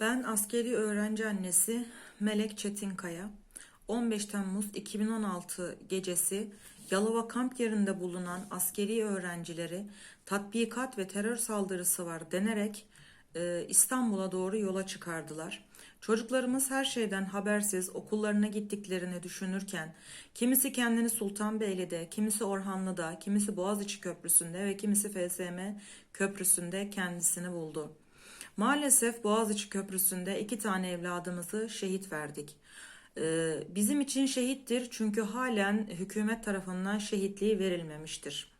Ben askeri öğrenci annesi Melek Çetinkaya. 15 Temmuz 2016 gecesi Yalova kamp yerinde bulunan askeri öğrencileri tatbikat ve terör saldırısı var denerek e, İstanbul'a doğru yola çıkardılar. Çocuklarımız her şeyden habersiz okullarına gittiklerini düşünürken kimisi kendini Sultanbeyli'de, kimisi Orhanlı'da, kimisi Boğaziçi Köprüsü'nde ve kimisi FSM Köprüsü'nde kendisini buldu. Maalesef Boğaziçi Köprüsü'nde iki tane evladımızı şehit verdik. Ee, bizim için şehittir çünkü halen hükümet tarafından şehitliği verilmemiştir.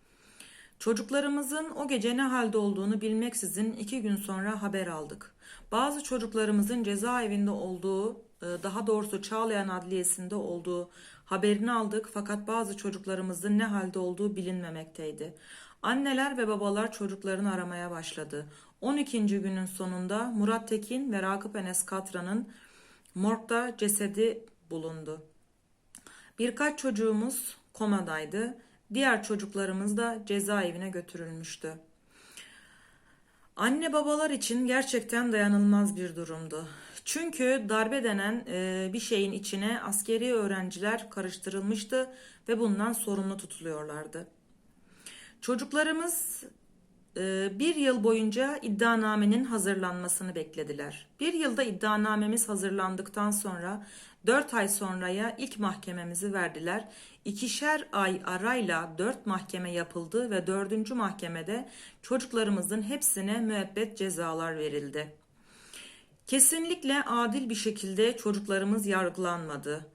Çocuklarımızın o gece ne halde olduğunu bilmeksizin iki gün sonra haber aldık. Bazı çocuklarımızın cezaevinde olduğu, e, daha doğrusu Çağlayan Adliyesi'nde olduğu haberini aldık fakat bazı çocuklarımızın ne halde olduğu bilinmemekteydi. Anneler ve babalar çocuklarını aramaya başladı. 12. günün sonunda Murat Tekin ve Rakıp Enes Katra'nın morgda cesedi bulundu. Birkaç çocuğumuz komadaydı. Diğer çocuklarımız da cezaevine götürülmüştü. Anne babalar için gerçekten dayanılmaz bir durumdu. Çünkü darbe denen e, bir şeyin içine askeri öğrenciler karıştırılmıştı ve bundan sorumlu tutuluyorlardı. Çocuklarımız bir yıl boyunca iddianamenin hazırlanmasını beklediler. Bir yılda iddianamemiz hazırlandıktan sonra dört ay sonraya ilk mahkememizi verdiler. İkişer ay arayla dört mahkeme yapıldı ve dördüncü mahkemede çocuklarımızın hepsine müebbet cezalar verildi. Kesinlikle adil bir şekilde çocuklarımız yargılanmadı.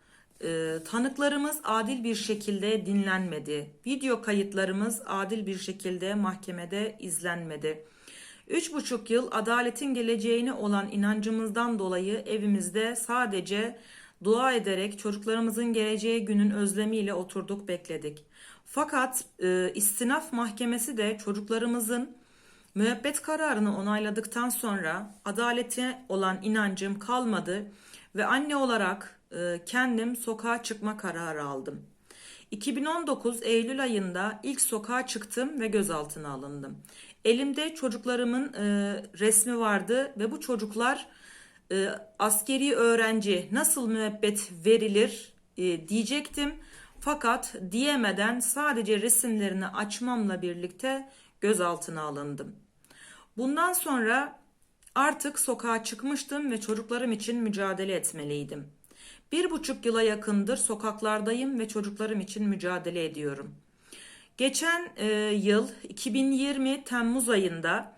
Ee, tanıklarımız adil bir şekilde dinlenmedi. Video kayıtlarımız adil bir şekilde mahkemede izlenmedi. Üç buçuk yıl adaletin geleceğine olan inancımızdan dolayı evimizde sadece dua ederek çocuklarımızın geleceği günün özlemiyle oturduk bekledik. Fakat e, istinaf mahkemesi de çocuklarımızın müebbet kararını onayladıktan sonra adalete olan inancım kalmadı ve anne olarak e, kendim sokağa çıkma kararı aldım. 2019 Eylül ayında ilk sokağa çıktım ve gözaltına alındım. Elimde çocuklarımın e, resmi vardı ve bu çocuklar e, askeri öğrenci nasıl müebbet verilir e, diyecektim. Fakat diyemeden sadece resimlerini açmamla birlikte gözaltına alındım. Bundan sonra artık sokağa çıkmıştım ve çocuklarım için mücadele etmeliydim. Bir buçuk yıla yakındır sokaklardayım ve çocuklarım için mücadele ediyorum. Geçen e, yıl 2020 Temmuz ayında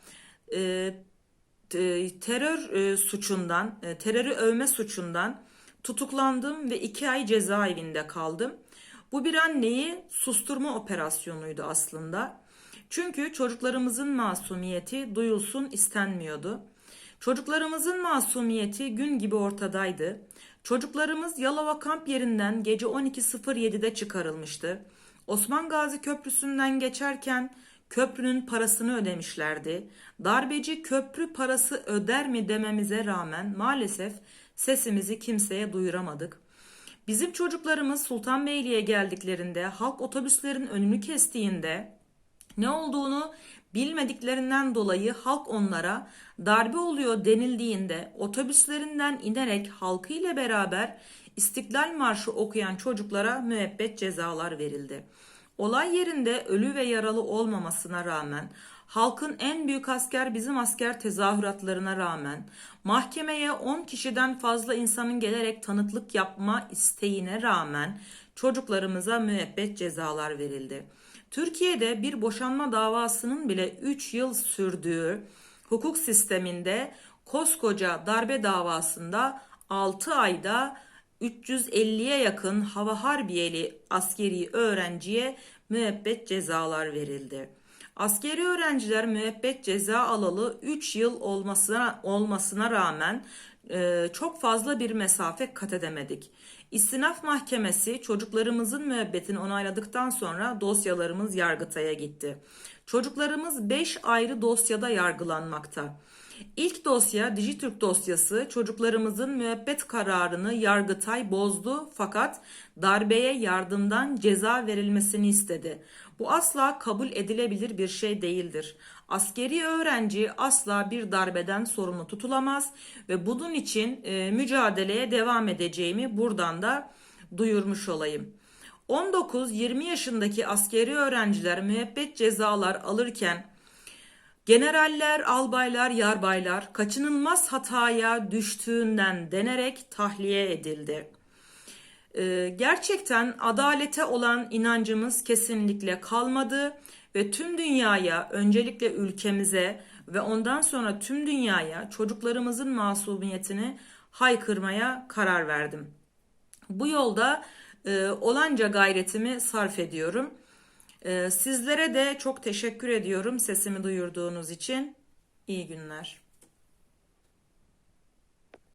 e, terör e, suçundan, e, terörü övme suçundan tutuklandım ve iki ay cezaevinde kaldım. Bu bir anneyi susturma operasyonuydu aslında. Çünkü çocuklarımızın masumiyeti duyulsun istenmiyordu. Çocuklarımızın masumiyeti gün gibi ortadaydı. Çocuklarımız Yalova kamp yerinden gece 12.07'de çıkarılmıştı. Osman Gazi Köprüsü'nden geçerken köprünün parasını ödemişlerdi. Darbeci köprü parası öder mi dememize rağmen maalesef sesimizi kimseye duyuramadık. Bizim çocuklarımız Sultanbeyli'ye geldiklerinde halk otobüslerin önünü kestiğinde ne olduğunu bilmediklerinden dolayı halk onlara darbe oluyor denildiğinde otobüslerinden inerek halkı ile beraber İstiklal Marşı okuyan çocuklara müebbet cezalar verildi. Olay yerinde ölü ve yaralı olmamasına rağmen halkın en büyük asker bizim asker tezahüratlarına rağmen mahkemeye 10 kişiden fazla insanın gelerek tanıklık yapma isteğine rağmen çocuklarımıza müebbet cezalar verildi. Türkiye'de bir boşanma davasının bile 3 yıl sürdüğü hukuk sisteminde koskoca darbe davasında 6 ayda 350'ye yakın hava harbiyeli askeri öğrenciye müebbet cezalar verildi. Askeri öğrenciler müebbet ceza alalı 3 yıl olmasına, olmasına rağmen e, çok fazla bir mesafe kat edemedik. İstinaf Mahkemesi çocuklarımızın müebbetini onayladıktan sonra dosyalarımız Yargıtay'a gitti. Çocuklarımız 5 ayrı dosyada yargılanmakta. İlk dosya Dijitürk dosyası çocuklarımızın müebbet kararını Yargıtay bozdu fakat darbeye yardımdan ceza verilmesini istedi. Bu asla kabul edilebilir bir şey değildir. Askeri öğrenci asla bir darbeden sorumlu tutulamaz ve bunun için e, mücadeleye devam edeceğimi buradan da duyurmuş olayım. 19-20 yaşındaki askeri öğrenciler müebbet cezalar alırken generaller, albaylar, yarbaylar kaçınılmaz hataya düştüğünden denerek tahliye edildi. Ee, gerçekten adalete olan inancımız kesinlikle kalmadı ve tüm dünyaya, öncelikle ülkemize ve ondan sonra tüm dünyaya çocuklarımızın masumiyetini haykırmaya karar verdim. Bu yolda e, olanca gayretimi sarf ediyorum. E, sizlere de çok teşekkür ediyorum sesimi duyurduğunuz için. İyi günler.